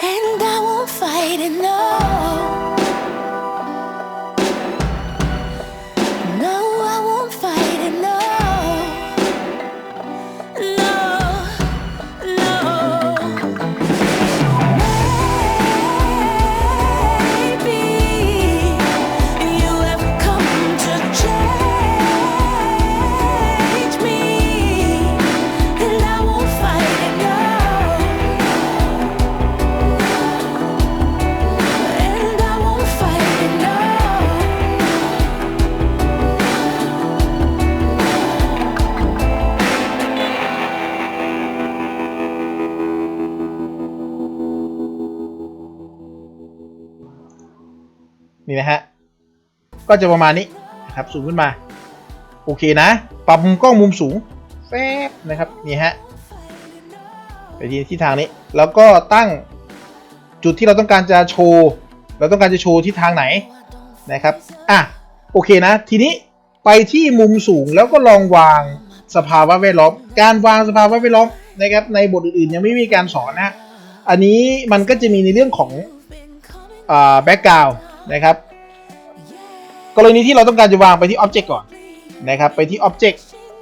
And I won't fight it, no. นี่นะฮะ ก็จะประมาณนี้นะครับสูงขึ้นมา โอเคนะ ปรับมุมกล้องมุมสูงแฟบนะครับนี่ฮะไปที่ที่ทางนี้ แล้วก็ตั้งจุดที่เราต้องการจะโชว์เราต้องการจะโชว์ที่ทางไหนนะครับอะโอเคนะ ทีนี้ไปที่มุมสูงแล้วก็ลองวางสภาวะแวดล้อมการวางสภาวะแวดล้อมนะครับในบทอื่นๆยังไม่มีการสอนนะ อันนี้มันก็จะมีในเรื่องของอ่าแบ็กกราว นะครับ กรณีที่เราต้องการจะวางไปที่ Object ก่อนนะครับ ไปที่ Object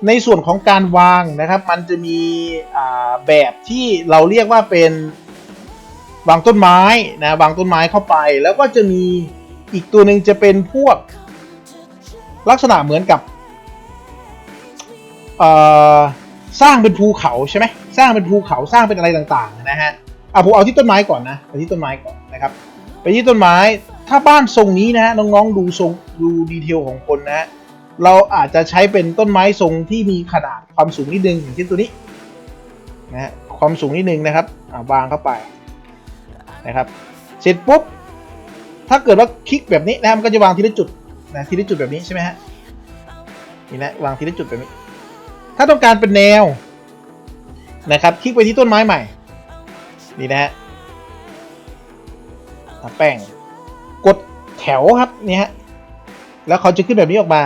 ในส่วนของการวางนะครับ มันจะมีแบบที่เราเรียกว่าเป็นวางต้นไม้นะวางต้นไม้เข้าไป แล้วก็จะมีอีกตัวหนึ่งจะเป็นพวกลักษณะเหมือนกับสร้างเป็นภูเขาใช่ไหมสร้างเป็นภูเขาสร้างเป็นอะไรต่างๆนะฮะอะผมเอาที่ต้นไม้ก่อนนะเอาที่ต้นไม้ก่อนนะครับ ไปที่ต้นไม้ ถ้าบ้านทรงนี้นะฮะน้องๆดูทรงดูดีเทลของคนนะฮะเราอาจจะใช้เป็นต้นไม้ทรงที่มีขนาดความสูงนิดนึงอย่างเช่นตัวนี้นะฮะความสูงนิดนึงนะครับอ่าวางเข้าไปนะครับเสร็จปุ๊บถ้าเกิดว่าคลิกแบบนี้นะมันก็จะวางทีละจุดนะทีละจุดแบบนี้ใช่ไหมฮะนี่นะวางทีละจุดแบบนี้ ถ้าต้องการเป็นแนวนะครับคลิกไปที่ต้นไม้ใหม่นี่นะฮะอะแป้ง กดแถวครับนี่ฮะแล้วเขาจะขึ้นแบบนี้ออกมา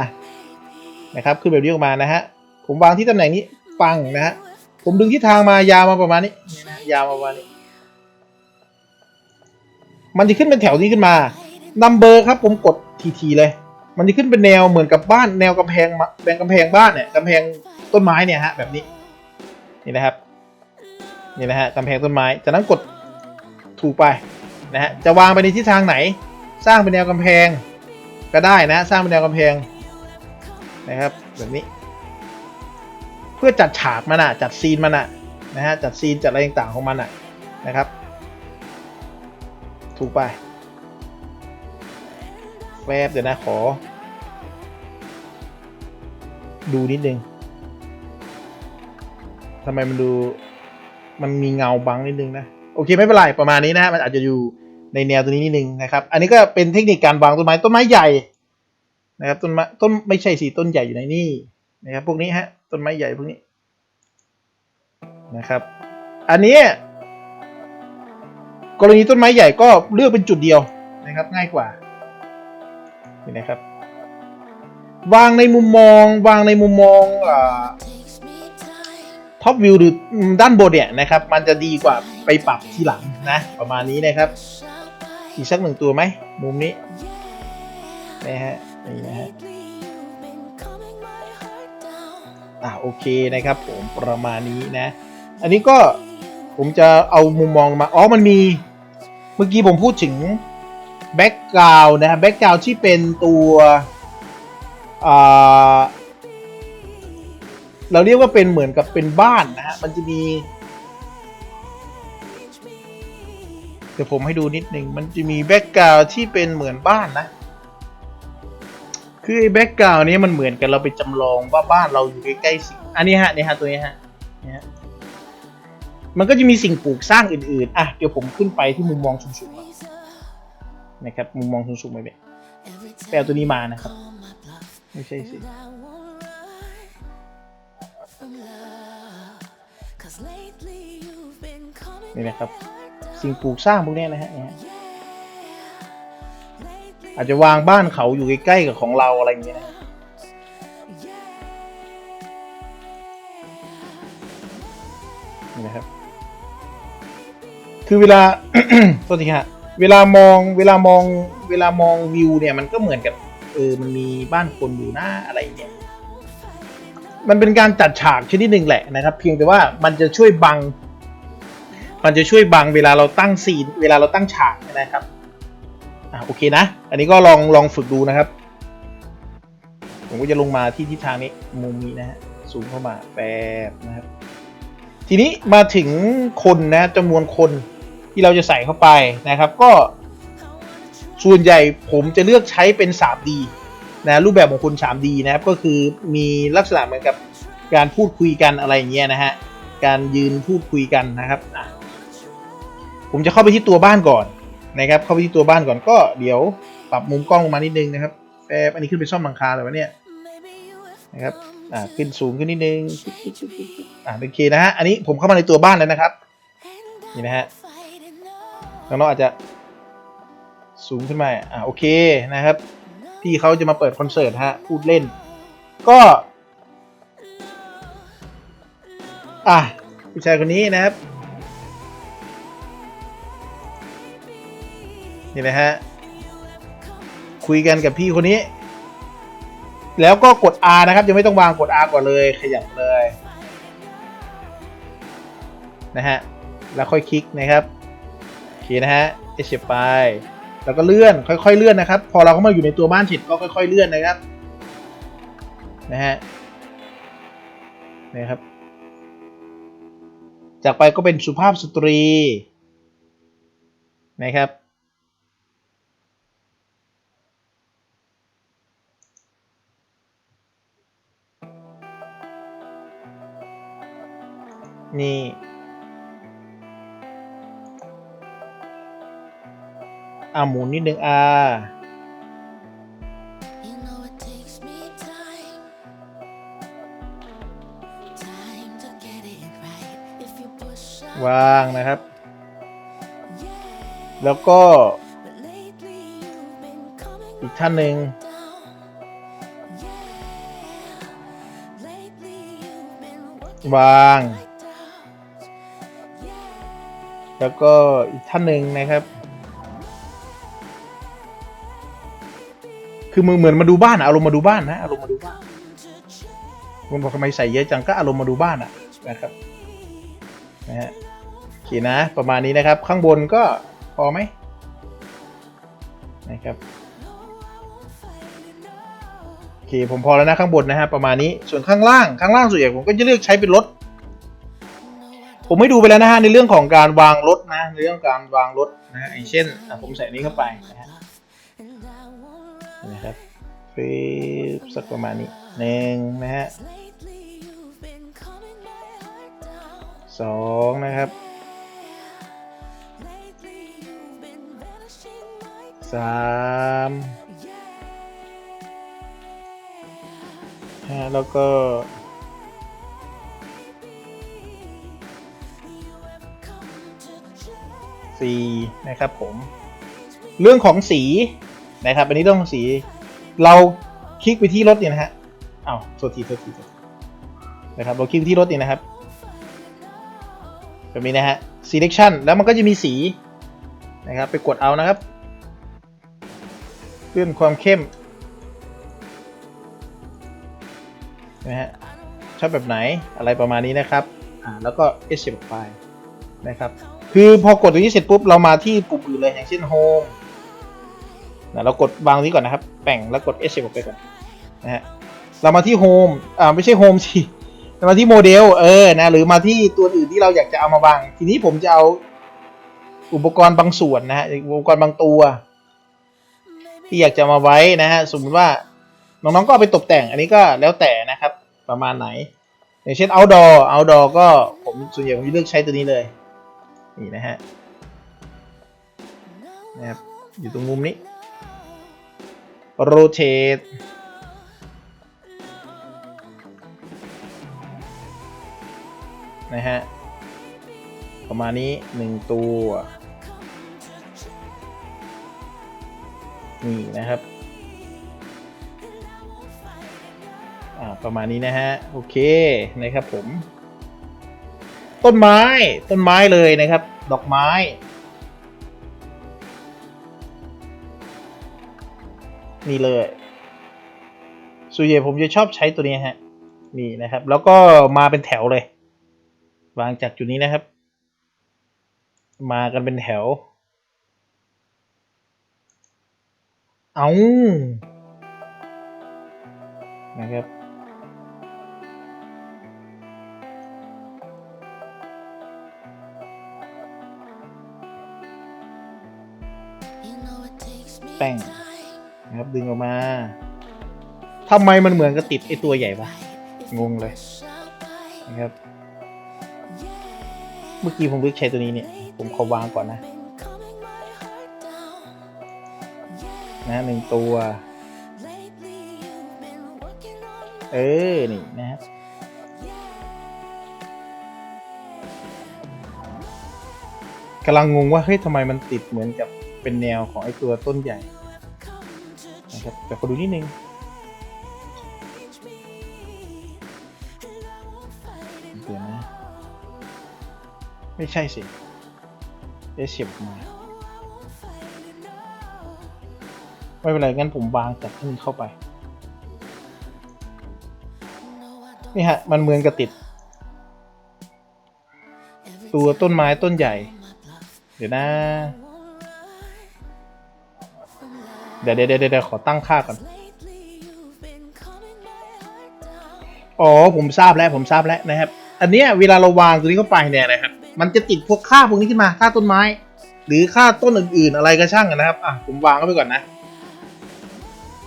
นะครับ ขึ้นแบบนี้ออกมานะฮะผมวางที่ตำแหน่งนี้ฟังนะฮะผมดึงทิศทางมายาวมาประมาณนี้นี่นะยาวมาประมาณนี้ มันจะขึ้นเป็นแถวนี้ขึ้นมานัมเบอร์ครับ ผมกดทีๆเลย มันจะขึ้นเป็นแนวเหมือนกับบ้านแนวกำแพงมะแบงกำแพงบ้านเนี่ยกำแพงต้นไม้เนี่ยฮะแบบนี้นี่นะครับนี่นะฮะกำแพงต้นไม้จากนั้นกดถูกไปนะฮะจะวางไปในทิศทางไหน สร้างเป็นแนวกำแพงก็ได้นะ สร้างเป็นแนวกำแพงนะครับแบบนี้ เพื่อจัดฉากมันอะจัดซีนมันอะนะฮะจัดซีนจัดอะไรต่างๆของมันอะนะครับ ถูกไปแวบเดี๋ยวนะขอ ดูนิดนึงทำไมมันดูมันมีเงาบังนิดนึงนะ โอเคไม่เป็นไรประมาณนี้นะ มันอาจจะอยู่ ในแนวตัวนี้นิดนึงนะครับ อันนี้ก็เป็นเทคนิคการวางต้นไม้ต้นไม้ใหญ่นะครับต้นไม้ต้นไม่ใช่สิต้นใหญ่อยู่ในนี่นะครับพวกนี้ฮะต้นไม้ใหญ่พวกนี้นะครับ อันนี้กรณีต้นไม้ใหญ่ก็เลือกเป็นจุดเดียวนะครับ ง่ายกว่านี่นะครับ วางในมุมมองวางในมุมมองอ่าท็อปวิวหรือด้านบนเนี่ยนะครับ มันจะดีกว่าไปปรับทีหลังนะ ประมาณนี้นะครับ อีกสักหนึ่งตัวไหมมุมนี้นะฮะนี่นะฮะอ่าโอเคนะครับผมประมาณนี้นะ อันนี้ก็ผมจะเอามุมมองมาอ๋อมันมีเมื่อกี้ผมพูดถึงแบ็กกราวนะแบ็กกราวที่เป็นตัวเราเรียกว่าเป็นเหมือนกับเป็นบ้านนะฮะมันจะมี ดี๋ยวผมให้ดูนิดนึง มันจะมีแบ็กกราวที่เป็นเหมือนบ้านนะ คือไอ้แบ็กกราวนี้มันเหมือนกันเราไปจำลองว่าบ้านเราอยู่ใกล้ๆสิ่งอันนี้ฮะนี่ฮะตัวนี้ฮะนี่ฮะมันก็จะมีสิ่งปลูกสร้างอื่นๆ อะ เดี๋ยวผมขึ้นไปที่มุมมองสูงๆนะครับ มุมมองสูงๆไปเนี่ย Every ไปเอาตัวนี้มานะครับ ไม่ใช่สินี่นะครับ สิ่งปลูกสร้างพวกนี้นะฮะอาจจะวางบ้านเขาอยู่ใกล้ๆกับของเราอะไรอย่างเงี้ยนะนี่นะครับ คือเวลาโทษทีฮะเวลามองเวลามองเวลามองวิวเนี่ยมันก็เหมือนกับเออมันมีบ้านคนอยู่หน้าอะไรเนี่ยมันเป็นการจัดฉากชนิดหนึ่งแหละนะครับ เพียงแต่ว่ามันจะช่วยบัง มันจะช่วยบังเวลาเราตั้งซีนเวลาเราตั้งฉากนะครับอ่าโอเคนะ อันนี้ก็ลองลองฝึกดูนะครับ ผมก็จะลงมาที่ทิศทางนี้มุมนี้นะฮะซูมเข้ามาแป๊บนะครับ ทีนี้มาถึงคนนะจำนวนคนที่เราจะใส่เข้าไปนะครับ ก็ส่วนใหญ่ผมจะเลือกใช้เป็น 3D นะรูปแบบของคน 3D นะครับก็คือมีลักษณะเหมือนกับการพูดคุยกันอะไรอย่างเงี้ยนะฮะการยืนพูดคุยกันนะครับอะ ผมจะเข้าไปที่ตัวบ้านก่อนนะครับ เข้าไปที่ตัวบ้านก่อนก็เดี๋ยวปรับมุมกล้องลงมานิดนึงนะครับแป๊บอันนี้ขึ้นไปซ่อมหลังคาเลยวะเนี่ยนะครับอ่าขึ้นสูงขึ้นนิดนึงอ่าโอเคนะฮะอันนี้ผมเข้ามาในตัวบ้านแล้วนะครับนี่นะฮะน้องๆอาจจะสูงขึ้นมาอ่าโอเคนะครับพี่เขาจะมาเปิดคอนเสิร์ตฮะพูดเล่น ก็ อะผู้ชายคนนี้นะครับ นี่นะฮะ คุยกันกับพี่คนนี้ แล้วก็กด R นะครับยังไม่ต้องวางกด R ก่อนเลย ขยับเลย นะฮะ แล้วค่อยคลิกนะครับโอเคนะฮะเอชไปแล้วก็เลื่อนค่อยๆเลื่อนนะครับ พอเราเข้ามาอยู่ในตัวบ้านเสร็จก็ค่อย ๆเลื่อนนะครับ นะฮะนะครับ จากไปก็เป็นสุภาพสตรีนะครับ นี่อาหมุนนิดนึงอ่าวางนะครับ แล้วก็ อีกท่านหนึ่งวาง แล้วก็อีกท่านหนึ่งนะครับ คือมือเหมือนมาดูบ้านอะอารมณ์มาดูบ้านนะอารมณ์มาดูบ้านคุณบอกทำไมใส่เยอะจังก็อารมณ์มาดูบ้านอะนะครับนะฮะโอเคนะ ประมาณนี้นะครับ ข้างบนก็พอไหมนะครับโอเคผมพอแล้วนะข้างบนนะฮะประมาณนี้ส่วนข้างล่างข้างล่างส่วนใหญ่ผมก็จะเลือกใช้เป็นรถ ผมไม่ดูไปแล้วนะฮะในเรื่องของการวางรถนะในเรื่องการวางรถนะอย่างเช่นผมใส่นี้เข้าไปนะฮะนะครับฟิบสักประมาณนี้หนึ่งนะฮะสองนะครับสามฮะแล้วก็ 4นะครับผม เรื่องของสีนะครับ อันนี้ต้องสี เราคลิกไปที่รถเนี่ยนะฮะเอ้าวโทษทีโทษทีนะครับ เราคลิกที่รถเนี่ยนะครับแบบนี้นะฮะ selection แล้วมันก็จะมีสีนะครับ ไปกดเอานะครับเลื่อนความเข้มนะฮะชอบแบบไหนอะไรประมาณนี้นะครับ อ่า แล้วก็ s อ p ไปนะครับ คือพอกดตรงนี้เสร็จปุ๊บเรามาที่ปุ่มอื่นเลยอย่างเช่น Home นะเรากดวางนี้ก่อนนะครับ แป่งแล้วกด S ออกไปก่อนนะฮะเรามาที่ Home อ่าไม่ใช่ Home สิเรามาที่โมเดลเออนะหรือมาที่ตัวอื่นที่เราอยากจะเอามาวาง ทีนี้ผมจะเอาอุปกรณ์บางส่วนนะฮะอุปกรณ์บางตัว ที่อยากจะมาไว้นะฮะสมมติว่าน้องๆก็เอาไปตกแต่ง อันนี้ก็แล้วแต่นะครับประมาณไหน อย่างเช่น outdoor outdoor ก็ผมส่วนใหญ่ผมจะเลือกใช้ตัวนี้เลย นี่นะฮะนะครับอยู่ตรงมุมนี้ rotate นะฮะ ประมาณนี้หนึ่งตัว นี่นะครับ อ่า ประมาณนี้นะฮะ โอเค นะครับผม ต้นไม้ ต้นไม้เลยนะครับ ดอกไม้ นี่เลยสุเยผมจะชอบใช้ตัวนี้ฮะ นี่นะครับ แล้วก็มาเป็นแถวเลย วางจากจุดนี้นะครับ มากันเป็นแถว เอานะครับ แป้งนะครับดึงออกมาทำไมมันเหมือนกับติดไอตัวใหญ่ปะงงเลยนะครับ เมื่อกี้ผมเลือกใช้ตัวนี้เนี่ย ผมขอวางก่อนนะ นะหนึ่งตัว เออ นี่นะฮะกำลังงงว่าเฮ้ยทำไมมันติดเหมือนกับ เป็นแนวของไอตัวต้นใหญ่นะครับแต่ขอดูนิดนึงเดี๋ยวนะไม่ใช่สิเอะเสียบมาไม่เป็นไร งั้นผมวางจากที่นี่เข้าไป นี่ฮะ มันเหมือนกับติด ตัวต้นไม้ต้นใหญ่ เดี๋ยวนะ เดี๋ยวเดี๋ยวเดี๋ยวเดี๋ยวขอตั้งค่าก่อน อ๋อผมทราบแล้วผมทราบแล้วนะครับ อันเนี้ยเวลาเราวางตัวนี้เข้าไปเนี่ยนะครับ มันจะติดพวกค่าพวกนี้ขึ้นมาค่าต้นไม้ หรือค่าต้นอื่น ๆ อะไรก็ช่างอะนะครับ อะผมวางเข้าไปก่อนนะ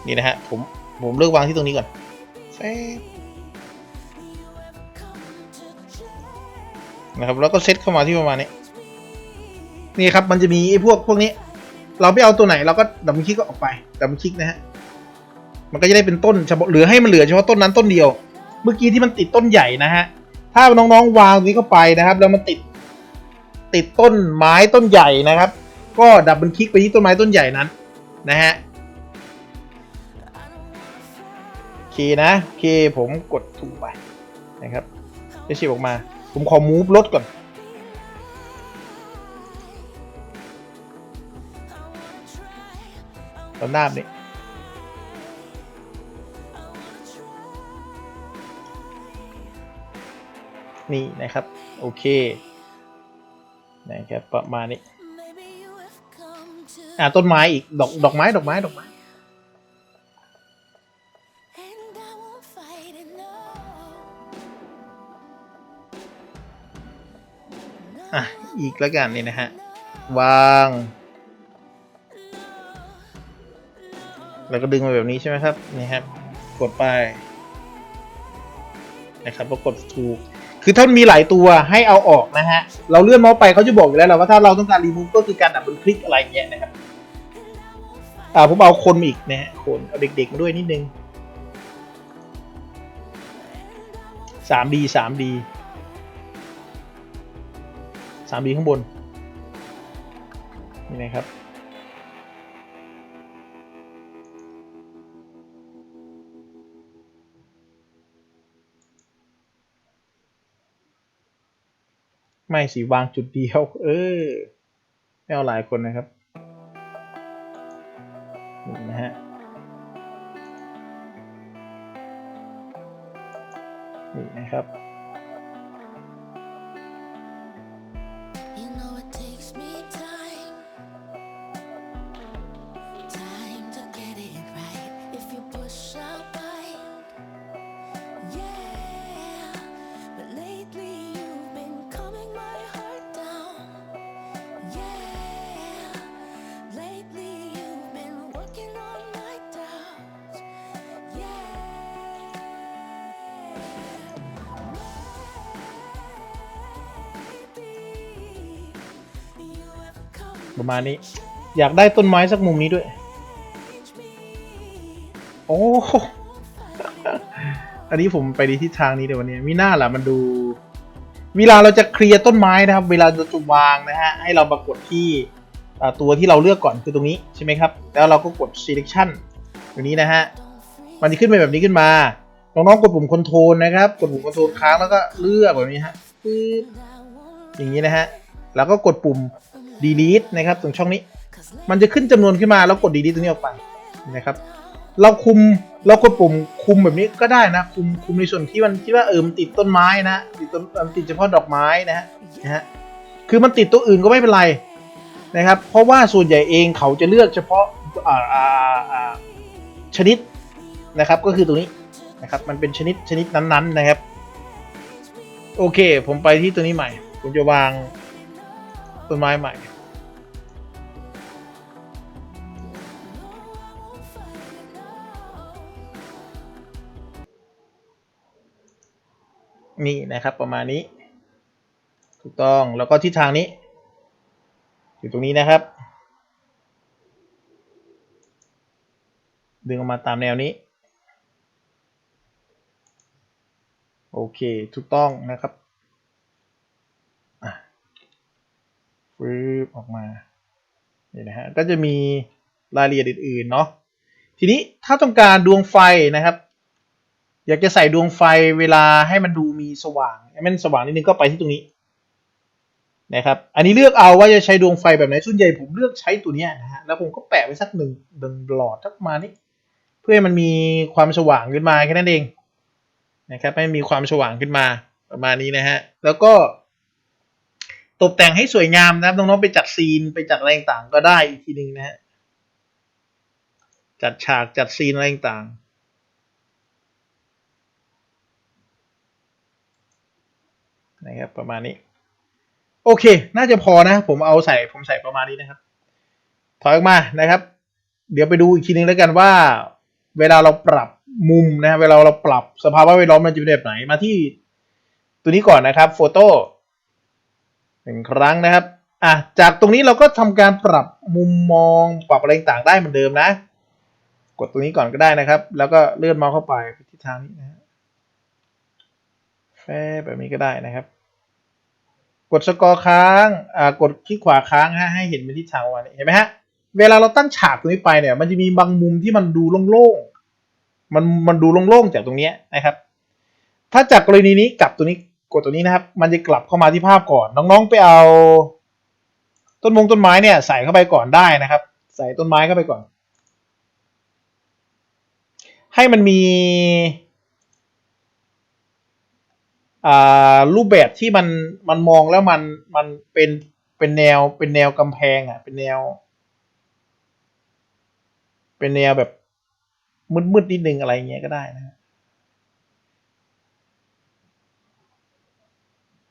นี่นะฮะผมผมเลือกวางที่ตรงนี้ก่อนแป๊บนะครับแล้วก็เซตเข้ามาที่ประมาณนี้ นี่ครับมันจะมีไอ้พวกพวกนี้ เราไม่เอาตัวไหนเราก็ดับเบิลคลิกก็ออกไปดับเบิลคลิกนะฮะมันก็จะได้เป็นต้นเฉพาะเหลือให้มันเหลือเฉพาะต้นนั้นต้นเดียว เมื่อกี้ที่มันติดต้นใหญ่นะฮะถ้าน้องๆวางตรงนี้เข้าไปนะครับ แล้วมันติดติดต้นไม้ต้นใหญ่นะครับ ก็ดับเบิลคลิกไปที่ต้นไม้ต้นใหญ่นั้นนะฮะโอเคนะโอเคผมกดถูกไปนะครับจะฉีบออกมา ผมขอมูฟรถก่อน ตอนหน้านี้นี่นะครับ โอเคนะครับประมาณนี้อ่าต้นไม้อีกดอกดอกไม้ดอกไม้ดอกไม้อะอีกแล้วกันนี่นะฮะ วาง แล้วก็ดึงมาแบบนี้ใช่ไหมครับนี่ครับ กดไปนะครับก็กดถูกคือถ้ามันมีหลายตัวให้เอาออกนะฮะ เราเลื่อนเมาส์ไปเขาจะบอกอยู่แล้วแหละว่าถ้าเราต้องการรีมูฟก็คือการดับเบิลคลิกอะไรเงี้ยนะครับ อ่าผมเอาคนมาอีกนะฮะคนเอาเด็กๆมาด้วยนิดนึง 3D 3D 3D ข้างบน นี่นะครับ ไม่สิวางจุดเดียว เออไม่เอาหลายคนนะครับนี่นะฮะนี่นะครับ ประมาณนี้ อยากได้ต้นไม้สักมุมนี้ด้วย โอ้อันนี้ผมไปในทิศทางนี้เดี๋ยววันนี้มีหน้าล่ะมันดู เวลาเราจะเคลียร์ต้นไม้นะครับ เวลาเราจะวางนะฮะให้เรามากดที่ตัวที่เราเลือกก่อนคือตรงนี้ใช่ไหมครับ แล้วเราก็กด selection ตรงนี้นะฮะมันจะขึ้นไปแบบนี้ขึ้นมาน้องๆกดปุ่ม control นะครับ กดปุ่ม control ค้างแล้วก็เลือกแบบนี้ฮะปึ๊บอย่างนี้นะฮะ แล้วก็กดปุ่ม delete นะครับ ตรงช่องนี้ มันจะขึ้นจำนวนขึ้นมาแล้วกด delete ตรงนี้ออกไปนะครับ เราคุมเรากดปุ่มคุมแบบนี้ก็ได้นะคุมคุมในส่วนที่มันที่ว่าเออมันติดต้นไม้นะติดต้นเอ่อติดเฉพาะดอกไม้นะฮะนะฮะคือมันติดตัวอื่นก็ไม่เป็นไรนะครับ เพราะว่าส่วนใหญ่เองเขาจะเลือกเฉพาะอ่าอ่าอ่าชนิดนะครับก็คือตัวนี้นะครับมันเป็นชนิดชนิดนั้นๆนะครับ โอเค ผมไปที่ตัวนี้ใหม่ ผมจะวาง ต้นไม้ใหม่ นี่นะครับประมาณนี้ ถูกต้องแล้วก็ทิศทางนี้ อยู่ตรงนี้นะครับ ดึงออกมาตามแนวนี้ โอเค ถูกต้องนะครับอะ ฟืบออกมานี่นะฮะก็จะมีรายละเอียดอื่นๆเนาะทีนี้ถ้าต้องการดวงไฟนะครับ อยากจะใส่ดวงไฟเวลาให้มันดูมีสว่างให้มันสว่างนิดนึงก็ไปที่ตรงนี้นะครับ อันนี้เลือกเอาว่าจะใช้ดวงไฟแบบไหนส่วนใหญ่ผมเลือกใช้ตัวนี้นะฮะแล้วผมก็แปะไว้สักหนึ่งหนึ่งหลอดสักมานี้เพื่อให้มันมีความสว่างขึ้นมาแค่นั้นเองนะครับให้มีความสว่างขึ้นมาประมาณนี้นะฮะแล้วก็ ตกแต่งให้สวยงามนะครับน้องๆไปจัดซีนไปจัดอะไรต่างก็ได้อีกทีหนึ่งนะฮะจัดฉากจัดซีนอะไรต่างนะครับประมาณนี้ โอเค น่าจะพอนะ ผมเอาใส่ผมใส่ประมาณนี้นะครับ ถอยออกมานะครับ เดี๋ยวไปดูอีกทีนึงแล้วกันว่า เวลาเราปรับมุมนะเวลาเราปรับสภาวะแวดล้อมมันจะเป็นแบบไหนมาที่ตัวนี้ก่อนนะครับโฟโต้ หนึ่งครั้งนะครับอะจากตรงนี้เราก็ทำการปรับมุมมองปรับอะไรต่างได้เหมือนเดิมนะ กดตรงนี้ก่อนก็ได้นะครับ แล้วก็เลื่อนเมาส์เข้าไปไปที่ทางนี้นะฮะแฟบแบบนี้ก็ได้นะครับ กดสกอร์ค้างอ่ากดคลิกขวาค้างฮะให้เห็นเป็นทิศทางวันนี้เห็นไหมฮะเวลาเราตั้งฉากตรงนี้ไปเนี่ย มันจะมีบางมุมที่มันดูโล่งๆมันมันดูโล่งๆจากตรงนี้นะครับ ถ้าจากกรณีนี้กลับตัวนี้ กดตัวนี้นะครับ มันจะกลับเข้ามาที่ภาพก่อน น้องๆไปเอา ต้นมงต้นไม้เนี่ยใส่เข้าไปก่อนได้นะครับ ใส่ต้นไม้เข้าไปก่อน ให้มันมีรูปแบบที่มันมันมองแล้วมันมันเป็นเป็นแนวเป็นแนวกำแพงอะเป็นแนว เป็นแนวแบบมืดๆนิดนึงอะไรเงี้ยก็ได้นะ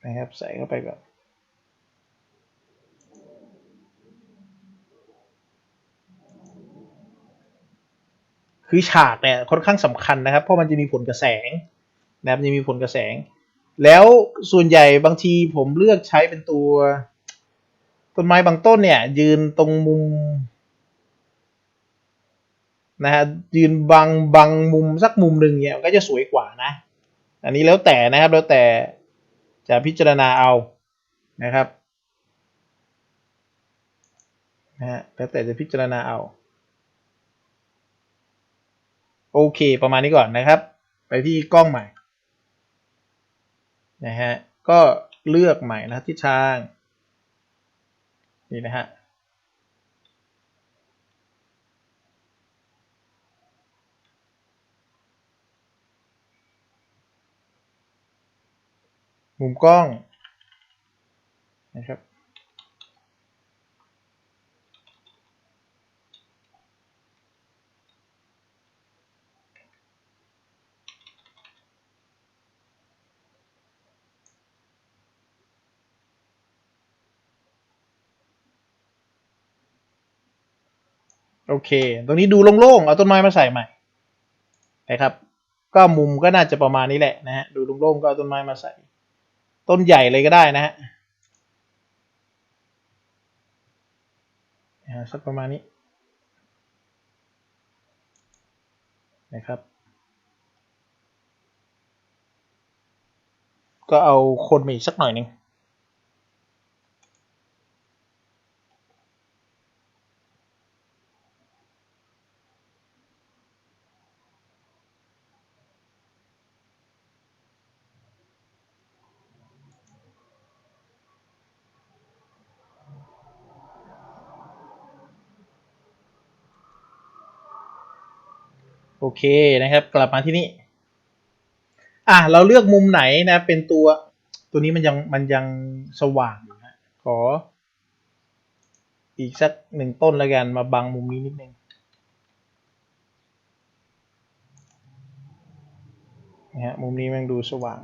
นะครับ ใส่เข้าไปก่อนคือฉากเนี่ยค่อนข้างสำคัญนะครับ เพราะมันจะมีผลกระแสงนะครับจะมีผลกระแสง แล้วส่วนใหญ่บางทีผมเลือกใช้เป็นตัว ต้นไม้บางต้นเนี่ย ยืนตรงมุมนะฮะยืนบังบังมุมสักมุมหนึ่งเนี่ยก็จะสวยกว่านะ อันนี้แล้วแต่นะครับแล้วแต่ จะพิจารณาเอานะครับนะฮะแล้วแต่จะพิจารณาเอา โอเค ประมาณนี้ก่อนนะครับ ไปที่กล้องใหม่นะฮะก็เลือกใหม่นะทิศทางนี่นะฮะ มุมกล้องนะครับโอเค ตรงนี้ดูโล่งๆ เอาต้นไม้มาใส่ใหม่นะครับ ก็มุมก็น่าจะประมาณนี้แหละนะฮะ ดูโล่งๆ ก็เอาต้นไม้มาใส่ ต้นใหญ่เลยก็ได้นะฮะนะฮะสักประมาณนี้นะครับ ก็เอาคนมาอีกสักหน่อยหนึ่ง โอเคนะครับกลับมาที่นี่อะเราเลือกมุมไหนนะ เป็นตัวตัวนี้มันยังมันยังสว่างอยู่นะขอ อีกสักหนึ่งต้นแล้วกันมาบังมุมนี้นิดนึงนะฮะมุมนี้มันดูสว่าง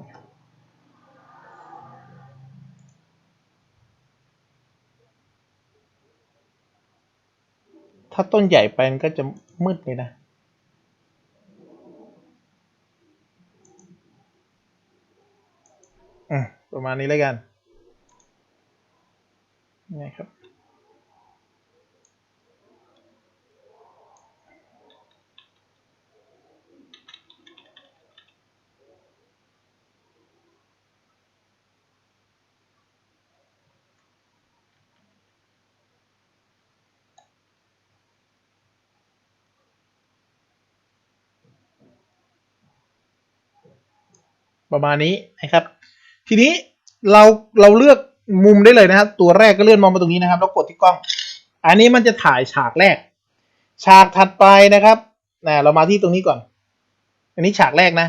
ถ้าต้นใหญ่ไปมันก็จะมืดเลยนะ อประมาณนี้แล้วกันนี่ครับ ประมาณนี้นะครับ ทีนี้เราเราเลือกมุมได้เลยนะครับ ตัวแรกก็เลื่อนมองมาตรงนี้นะครับแล้วกดที่กล้อง อันนี้มันจะถ่ายฉากแรก ฉากถัดไปนะครับนะเรามาที่ตรงนี้ก่อน อันนี้ฉากแรกนะ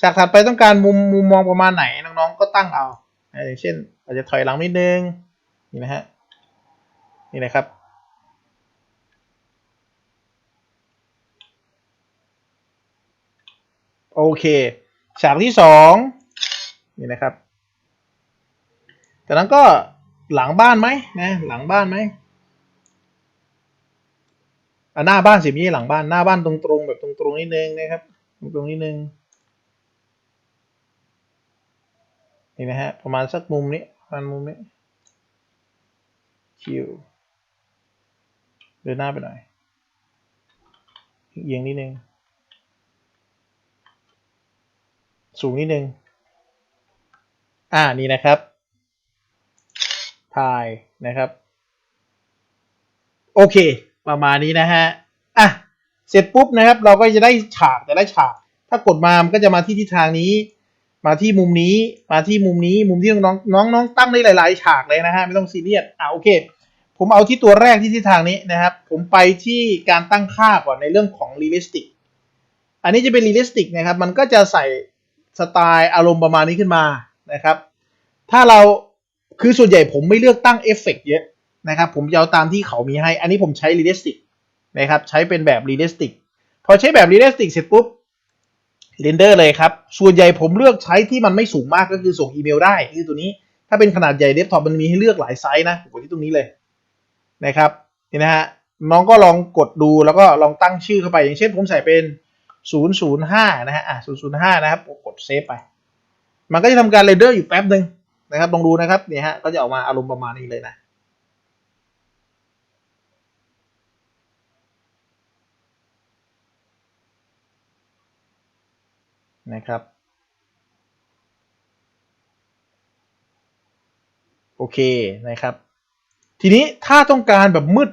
ฉากถัดไปต้องการมุมมุมมองประมาณไหนน้องๆก็ตั้งเอาอย่างเช่น อาจจะถอยหลังนิดนึงนี่นะฮะนี่นะครับโอเค ฉากที่สองนี่นะครับ จากนั้นก็หลังบ้านไหมนะหลังบ้านไหมอะหน้าบ้านสิไม่ใช่หลังบ้านหน้าบ้านตรงๆแบบตรงๆนิดนึงนะครับตรงๆนิดนึงนี่นะฮะประมาณสักมุมนี้ประมาณมุมนี้คิวเดินหน้าไปหน่อยเอียงนิดนึงสูงนิดนึงอ่านี่นะครับ ถ่ายนะครับ โอเค ประมาณนี้นะฮะอะเสร็จปุ๊บนะครับ เราก็จะได้ฉากแต่ละฉาก ถ้ากดมามันก็จะมาที่ทิศทางนี้ มาที่มุมนี้มาที่มุมนี้มุมที่น้องน้องน้องตั้งได้หลาย ๆ ฉากเลยนะฮะไม่ต้องซีเรียสอะโอเค ผมเอาที่ตัวแรกที่ทิศทางนี้นะครับ ผมไปที่การตั้งค่าก่อนในเรื่องของรีลิสติกอันนี้จะเป็นรีลิสติกนะครับ มันก็จะใส่สไตล์อารมณ์ประมาณนี้ขึ้นมานะครับ ถ้าเรา คือส่วนใหญ่ผมไม่เลือกตั้งเอฟเฟกต์เยอะนะครับ ผมจะเอาตามที่เขามีให้ อันนี้ผมใช้รีลิสติกนะครับใช้เป็นแบบรีลิสติกพอใช้แบบรีลิสติกเสร็จปุ๊บเรนเดอร์เลยครับ ส่วนใหญ่ผมเลือกใช้ที่มันไม่สูงมากก็คือส่งอีเมลได้คือตัวนี้ถ้าเป็นขนาดใหญ่เดสก์ท็อปมันมีให้เลือกหลายไซส์นะผมกดที่ตรงนี้เลยนะครับนี่นะฮะน้องก็ลองกดดูแล้วก็ลองตั้งชื่อเข้าไป อย่างเช่นผมใส่เป็น 005 นะฮะอะ005 นะครับกดเซฟไป มันก็จะทำการเรนเดอร์อยู่แป๊บหนึ่ง นะครับลองดูนะครับเนี่ยฮะก็จะออกมาอารมณ์ประมาณนี้เลยนะนะครับ โอเคนะครับ ทีนี้ถ้าต้องการแบบมืด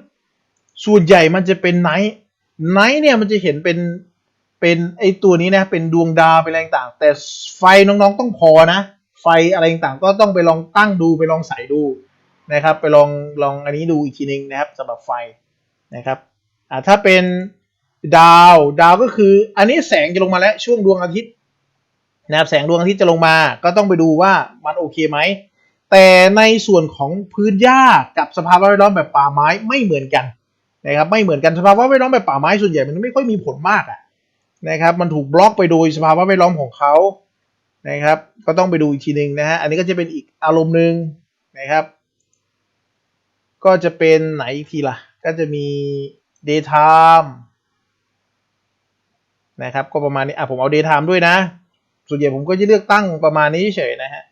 ส่วนใหญ่มันจะเป็นไนท์ไนท์เนี่ยมันจะเห็นเป็นเป็นไอตัวนี้นะ เป็นดวงดาวเป็นอะไรต่าง แต่ไฟน้องๆต้องพอนะ ไฟอะไรต่างๆก็ต้องไปลองตั้งดูไปลองใส่ดูนะครับ ไปลองลองอันนี้ดูอีกทีนึงนะครับสำหรับไฟนะครับอ่าถ้าเป็นดาวดาวก็คือ อันนี้แสงจะลงมาแล้วช่วงดวงอาทิตย์นะครับแสงดวงอาทิตย์จะลงมา ก็ต้องไปดูว่ามันโอเคไหมแต่ในส่วนของพื้นหญ้ากับสภาพแวดล้อมแบบป่าไม้ไม่เหมือนกันนะครับไม่เหมือนกันสภาพแวดล้อมแบบป่าไม้ส่วนใหญ่มันไม่ค่อยมีผลมากอะนะครับมันถูกบล็อกไปโดยสภาวะแวดล้อมของเขา นะครับ ก็ต้องไปดูอีกทีหนึ่งนะฮะอันนี้ก็จะเป็นอีกอารมณ์หนึ่งนะครับ ก็จะเป็นไหนอีกทีล่ะ ก็จะมี daytime นะครับ ก็ประมาณนี้อะผมเอา daytime ด้วยนะ ส่วนใหญ่ผมก็จะเลือกตั้งประมาณนี้เฉยนะฮะ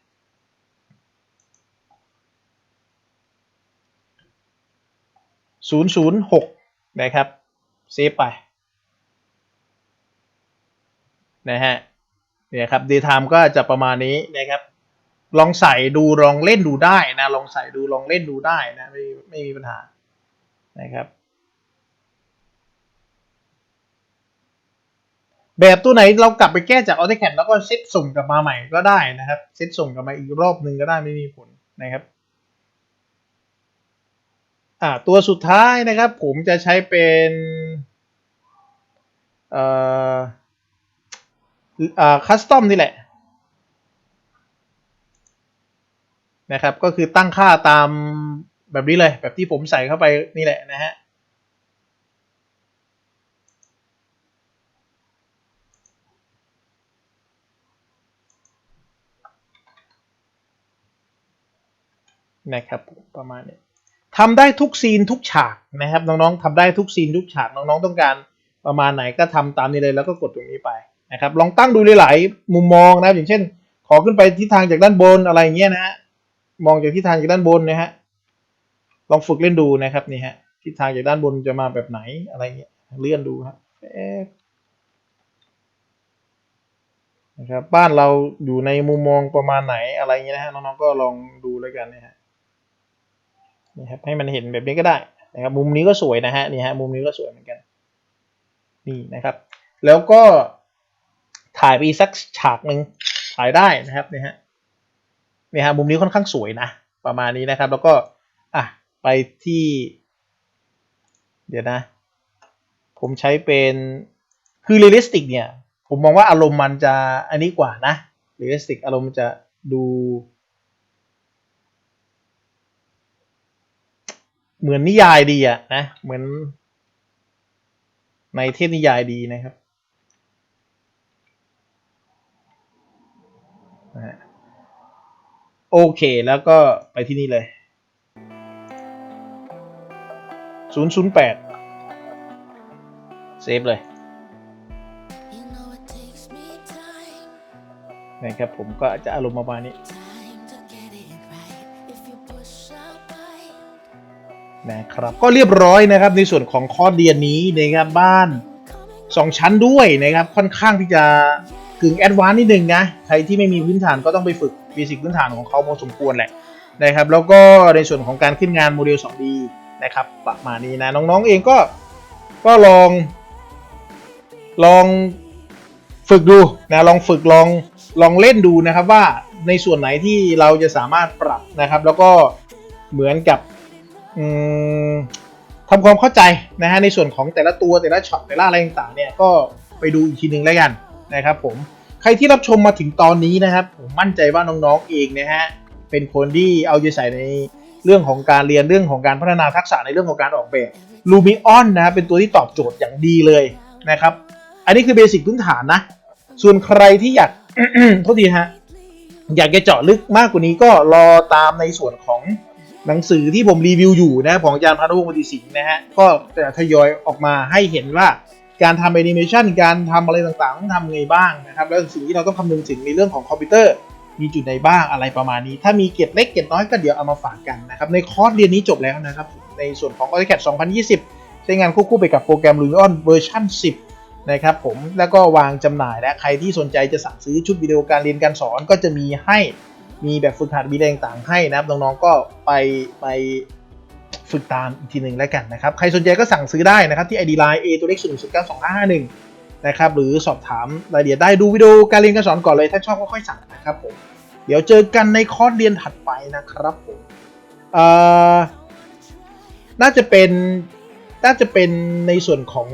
ศูนย์ศูนย์หกนะครับ เซฟไป นะฮะ เนี่ยครับ daytime ก็จะประมาณนี้นะครับ ลองใส่ดูลองเล่นดูได้นะลองใส่ดูลองเล่นดูได้นะไม่ไม่มีปัญหานะครับแบบตัวไหนเรากลับไปแก้จาก AutoCAD แล้วก็เซตส่งกลับมาใหม่ก็ได้นะครับ เซตส่งกลับมาอีกรอบหนึ่งก็ได้ไม่มีผลนะครับอ่าตัวสุดท้ายนะครับ ผมจะใช้เป็นเอ่อ อ่อคัสตอมนี่แหละนะครับ ก็คือตั้งค่าตามแบบนี้เลย แบบที่ผมใส่เข้าไปนี่แหละนะฮะนะครับประมาณนี้ทำได้ทุกซีนทุกฉากนะครับน้องๆทำได้ทุกซีนทุกฉากน้องๆต้องการประมาณไหนก็ทำตามนี้เลยแล้วก็กดตรงนี้ไป นะครับลองตั้งดูหลายๆมุมมองนะครับอย่างเช่น ขอขึ้นไปทิศทางจากด้านบนอะไรอย่างเงี้ยนะฮะมองจากทิศทางจากด้านบนนะฮะลองฝึกเล่นดูนะครับนี่ฮะทิศทางจากด้านบนจะมาแบบไหนอะไรเงี้ยเลื่อนดูครับนะครับบ้านเราอยู่ในมุมมองประมาณไหนอะไรเงี้ยนะฮะน้องๆก็ลองดูแล้วกันนะฮะนี่ครับให้มันเห็นแบบนี้ก็ได้นะครับมุมนี้ก็สวยนะฮะนี่ฮะมุมนี้ก็สวยเหมือนกันนี่นะครับ แล้วก็ ถ่ายไปอีกสักฉากหนึ่งถ่ายได้นะครับนี่ฮะนี่ฮะมุมนี้ค่อนข้างสวยนะประมาณนี้นะครับ แล้วก็อะไปที่ เดี๋ยวนะ ผมใช้เป็นคือเรียลลิสติกเนี่ย ผมมองว่าอารมณ์มันจะอันนี้กว่านะเรียลลิสติกอารมณ์จะดูเหมือนนิยายดีอะนะ เหมือนในเทพนิยายดีนะครับนะฮะ โอเค แล้วก็ไปที่นี่เลย 008 เซฟเลยนะครับผมก็จะอารมณ์ประมาณนี้นะครับก็เรียบร้อยนะครับในส่วนของคอเรียนนี้นะครับบ้าน 2 ชั้นด้วยนะครับค่อนข้างที่จะกึ่งแอดวานซ์นิดนึงนะใครที่ไม่มีพื้นฐานก็ต้องไปฝึก เบสิกพื้นฐานของเขาพอสมควรแหละนะครับแล้วก็ในส่วนของการขึ้นงานโมเดล 2D นะครับประมาณนี้นะน้องๆเองก็ก็ลอง ลองฝึกดูนะลองฝึกลองลองเล่นดูนะครับว่าในส่วนไหนที่เราจะสามารถปรับนะครับ แล้วก็เหมือนกับทำความเข้าใจนะฮะในส่วนของแต่ละตัวแต่ละช็อตแต่ละอะไรต่างๆเนี่ยก็ไปดูอีกทีหนึ่งแล้วกันนะครับผม รที่รับชมมาถึงตอนนี้นะครับ ผมมั่นใจว่าน้องๆเองนะฮะเป็นคนที่เอาใจใส่ในเรื่องของการเรียนเรื่องของการพัฒนาทักษะในเรื่องของการออกแบบลูมิออนนะครับเป็นตัวที่ตอบโจทย์อย่างดีเลยนะครับ อันนี้คือเบสิกพื้นฐานนะ ส่วนใครที่อยากโทษทีฮะอยากจะเจาะลึกมากกว่านี้ก็รอตามในส่วนของหนังสือที่ผมรีวิวอยู่นะของอาจารย์พานุพงศ์ปฏิสิงห์นะฮะก็จะทยอยออกมาให้เห็นว่า การทำแอนิเมชันการทำอะไรต่างๆต้องทำไงบ้างนะครับแล้วสิ่งที่เราต้องคำนึงถึงในเรื่องของคอมพิวเตอร์ มีจุดไหนบ้างอะไรประมาณนี้ ถ้ามีเกร็ดเล็กเกร็ดน้อยก็เดี๋ยวเอามาฝากกันนะครับในคอร์สเรียนนี้จบแล้วนะครับในส่วนของ AutoCAD 2020 ใช้งานควบคู่ไปกับโปรแกรม Lumion เวอร์ชัน10 นะครับผมแล้วก็วางจำหน่ายและใครที่สนใจจะสั่งซื้อชุดวิดีโอการเรียนการสอนก็จะมีให้มีแบบฝึกหัดมีอะไรต่างๆให้นะครับน้องๆก็ไปไป ฝึกตามอีกทีหนึ่งแล้วกันนะครับ ใครสนใจก็สั่งซื้อได้นะครับที่ ID Line A ตัวเลข0 0 9 2 5 5 1นะครับ หรือสอบถามรายละเอียดได้ดูวิดีโอการเรียนการสอนก่อนเลย ถ้าชอบก็ค่อยสั่งนะครับผม เดี๋ยวเจอกันในคอร์สเรียนถัดไปนะครับผมเอ่อน่าจะเป็นน่าจะเป็นในส่วนของ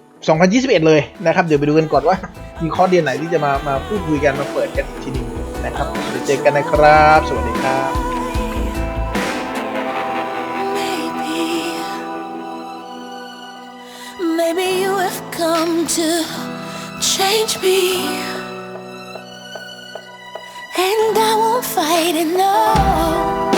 2021 เลยนะครับ เดี๋ยวไปดูกันก่อนว่า มีคอร์สเรียนไหนที่จะมามาพูดคุยกันมาเปิดกันอีกทีหนึงนะครับเดี๋ยวเจอกันนะครับ สวัสดีครับ come to change me, and I won't fight it. No.